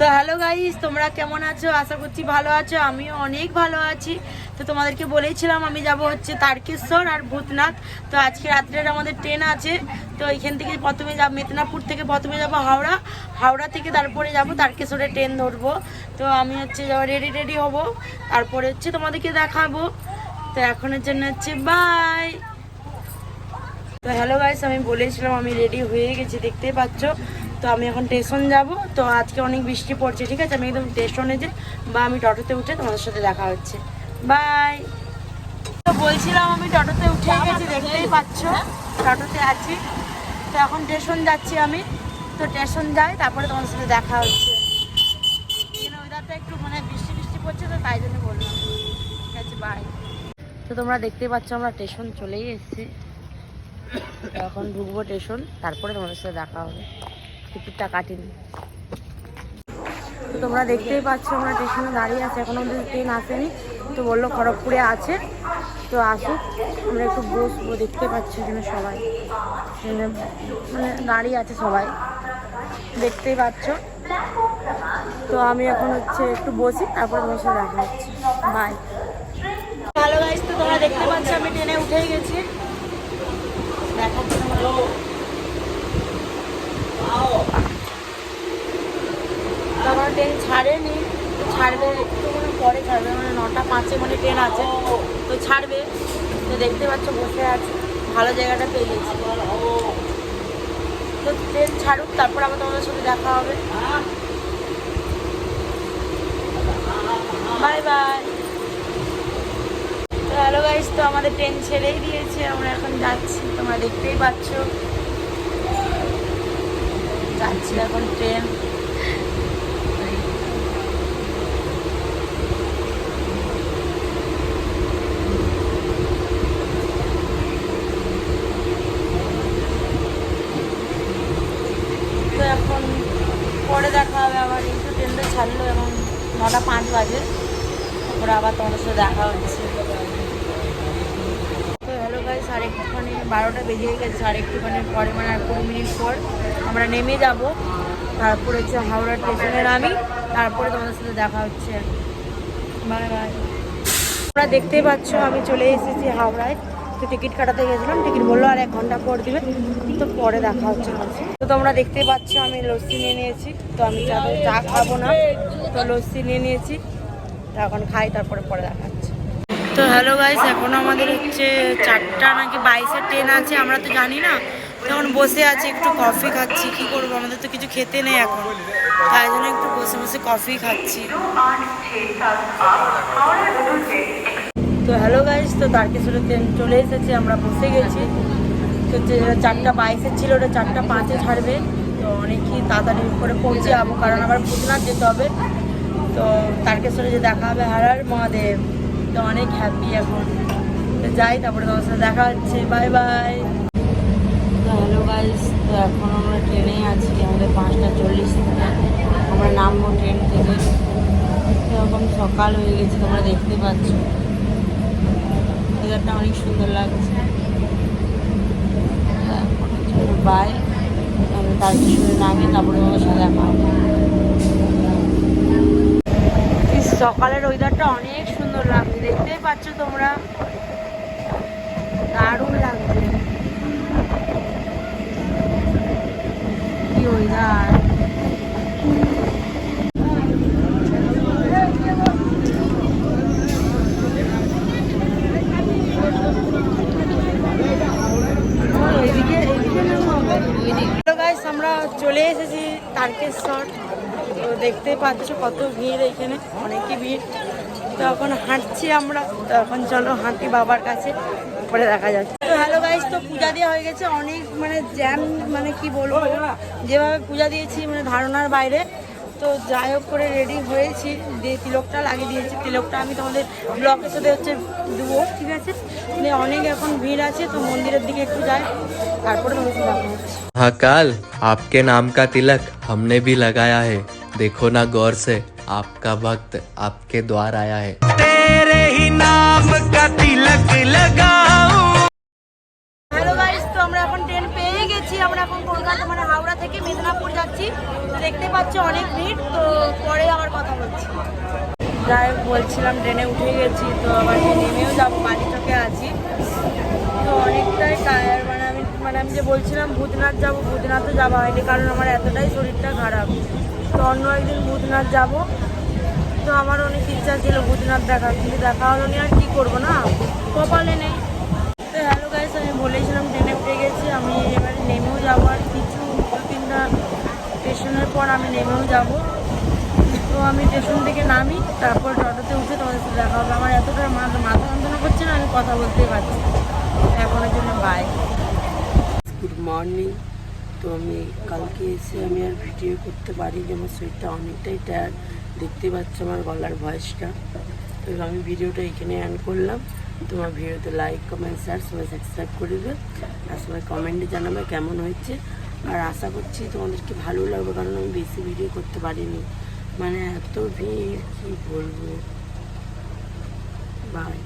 তো hello guys, তোমরা কেমন আছো? আশা করছি ভালো আছো, আমিও অনেক ভালো আছি। তো তোমাদেরকে বলেইছিলাম আমি যাব হচ্ছে তারকেশ্বর আর ভূতনাথ। তো আজকে রাত্রের আমাদের ট্রেন আছে, তো এখান থেকে প্রথমে যাব মেদিনীপুর থেকে প্রথমে যাব হাওড়া। হাওড়া থেকে তারপরে যাব তারকেশ্বরে ট্রেন ধরবো। তো আমি হচ্ছে রেডি রেডি হব। তারপরে হচ্ছে তোমাদেরকে দেখাবো। তো এখনের জন্য হচ্ছে বাই তো হ্যালো গাইস, আমি বলেছিলাম আমি রেডি হয়ে গেছি দেখতেই পাচ্ছ? তো আমি এখন স্টেশন যাব। তো আজকে অনেক বৃষ্টি পড়ছে, ঠিক আছে? আমি একদম স্টেশনে যে বা আমি টোটোতে উঠে তোমাদের সাথে দেখা হচ্ছে। বাই তো বলছিলাম আমি টোটোতে উঠে গেছি, দেখতেই পাচ্ছ। টোটোতে আছি। তো এখন স্টেশন যাচ্ছি আমি। তো স্টেশন যাই, তারপরে তোমাদের সাথে দেখা হচ্ছে। ওয়েদারটা একটু মানে বৃষ্টি বৃষ্টি পড়ছে তো, তাই জন্য বললাম। ঠিক আছে বাই তো তোমরা দেখতেই পাচ্ছ, আমরা স্টেশন চলেই এসেছি। এখন ঢুকবো স্টেশন তারপরে তোমাদের সাথে দেখা হবে। টিকিটটা কাটিনি। তো তোমরা দেখতেই পাচ্ছ, আমরা স্টেশনে দাঁড়িয়ে আছে, এখনও অব্দি ট্রেন আসেনি। তো বলল খড়গপুরে আছে। তো আসুক, আমরা একটু বসবো, দেখতে পাচ্ছি এখানে সবাই। মানে দাঁড়িয়ে আছে সবাই। দেখতেই পাচ্ছ। তো আমি এখন হচ্ছে একটু বসি, তারপরে সাথে দেখা হচ্ছে। বাই ভালো গাইস তো তোমরা দেখতে পাচ্ছ, আমি ট্রেনে উঠেই গেছি। দেখাচ্ছি। তখন ট্রেন ছাড়েনি, ছাড়বে একটু মানে পরে ছাড়বে মানে নটা পাঁচে মানে ট্রেন আছে, তো ছাড়বে। তো দেখতে পাচ্ছ বসে আছে, ভালো জায়গাটা পেয়ে গেছি। তো ট্রেন ছাড়ুক, তারপর আবার তোমাদের সাথে দেখা হবে। Bye bye. হ্যালো গাইস, তো আমাদের ট্রেন ছেড়েই দিয়েছে, আমরা এখন যাচ্ছি, তোমরা দেখতেই পাচ্ছ। যাচ্ছি এখন ট্রেন। এখন পরে দেখা হবে আবার, এই তো ট্রেনটা ছাড়লো এখন নটা পাঁচ বাজে। তারপরে আবার তোমাদের সাথে দেখা হচ্ছে। হ্যালো আর একটুখানি বারোটা বেজে গেছে আর একটুখানি পরে মানে আর কুড়ি মিনিট পর আমরা নেমে যাব। তারপরে হচ্ছে হাওড়া স্টেশনে নামি তারপরে তোমাদের সাথে দেখা হচ্ছে। Bye bye. তোমরা দেখতেই পাচ্ছ, আমি চলে এসেছি হাওড়ায়। তো টিকিট কাটাতে গেছিলাম, টিকিট বলল আর এক ঘণ্টা পর দিবে, তো পরে দেখা হচ্ছে তো তোমরা দেখতেই পাচ্ছ, আমি লস্যি নিয়ে নিয়েছি, তো আমি চা খাব না, তো লস্যি নিয়ে নিয়েছি, তো এখন খাই, তারপরে পরে দেখা হচ্ছে। তো হ্যালো গাইস এখন আমাদের হচ্ছে চারটা নাকি বাইশের ট্রেন আছে, আমরা তো জানি না। তখন বসে আছি, একটু কফি খাচ্ছি, কি করব? আমাদের তো কিছু খেতে নেই এখন। তাই জন্য একটু বসে বসে কফি খাচ্ছি। তো হ্যালো গাইস তো তারকেশ্বরের ট্রেন চলে এসেছে, আমরা বসে গেছি। তো যে চারটা বাইশের ছিল, ওটা চারটা পাঁচে ছাড়বে। তো অনেকই তাড়াতাড়ি করে পৌঁছে যাব, কারণ আবার ভূতনাথ যেতে হবে। তো তারকেশ্বরে যে দেখা হবে হারার মহাদেব। তো অনেক হ্যাপি এখন। যাই, তারপরে তোমার সাথে দেখা হচ্ছে। বাই বাই হ্যালো গাইস তো এখন আমরা ট্রেনেই আছি, আমাদের পাঁচটা চল্লিশ। আমরা নামবো ট্রেন থেকে। এরকম সকাল হয়ে গেছে, তোমরা দেখতে পাচ্ছ। ওয়েদারটা অনেক সুন্দর লাগছে। বাই তার পিছনে নামি, তারপরে আমার সাথে দেখা হবে এই সকালের ওয়েদারটা অনেক সুন্দর লাগছে। দেখতেই পাচ্ছ তোমরা? দারুণ লাগছে। কি ওয়েদার আমরা চলে এসেছি তারকেশ্বর। তো দেখতে পাচ্ছ কত ভিড় এখানে অনেকই ভিড় তো এখন হাঁটছি আমরা তো এখন চলো হাঁটি বাবার কাছে পরে দেখা যাচ্ছে তো হ্যালো গাইস তো পূজা দেওয়া হয়ে গেছে অনেক মানে জ্যাম মানে কি বলবো যেভাবে পূজা দিয়েছি মানে ধারণার বাইরে তো যাই হোক করে রেডি হয়েছি দিয়ে তিলকটা লাগিয়ে দিয়েছি তিলকটা আমি তোমাদের ব্লকের সাথে হচ্ছে দেবো ঠিক আছে দিয়ে অনেক এখন ভিড় আছে তো মন্দিরের দিকে একটু যাই তারপরে তোমাদের সাথে দেখা হচ্ছে हाँ काल आपके नाम का तिलक हमने भी लगाया है देखो ना गौर से आपका भक्त आपके द्वार आया है হ্যালো গাইস তো আমরা এখন ট্রেন পেয়ে গেছি আমরা এখন কলকাতা মানে হাওড়া থেকে মেদিনীপুর যাচ্ছি তো দেখতে পাচ্ছ অনেক ভিড় তো যাই হোক বলছিলাম ট্রেনে উঠে গেছি তো আবার নেমেও যাবো বাড়িটাকে আছি তো অনেকটাই টায়ার মানে আমি মানে আমি যে বলছিলাম ভূতনাথ যাবো ভূতনাথও যাওয়া হয়নি কারণ আমার এতটাই শরীরটা খারাপ তো অন্য একদিন ভূতনাথ যাব। তো আমার অনেক ইচ্ছা ছিল ভূতনাথ দেখার, কিন্তু দেখা হলো আর কি করব না? কপালে নেই। তো হ্যালো গাইস আমি বলেছিলাম ট্রেনে পেয়ে গেছি, আমি এবারে নেমেও যাব আর কিছু, দু তিনটা স্টেশনের পর আমি নেমেও যাব। তো আমি স্টেশন থেকে নামি, তারপর টোটোতে উঠে তোমাদের সাথে দেখা হবে আমার এতটা মাথা যন্ত্রণা করছে না, আমি কথা বলতেই পারছি। এখনের জন্য বাই গুড মর্নিং তো আমি কালকে এসে আমি আর ভিডিও করতে পারি যে আমার শরীরটা অনেকটাই টায়ার দেখতে পাচ্ছ আমার গলার ভয়েসটা। তো আমি ভিডিওটা এখানে অ্যান করলাম। তোমার ভিডিওতে লাইক কমেন্ট শেয়ার সবাই সাবস্ক্রাইব করে দেবে। আর সবাই কমেন্টে জানাবে কেমন হয়েছে। আর আশা করছি তোমাদেরকে ভালো লাগবে, কারণ আমি বেশি ভিডিও করতে পারিনি। মানে এত ভিড়, কী বলব? বাই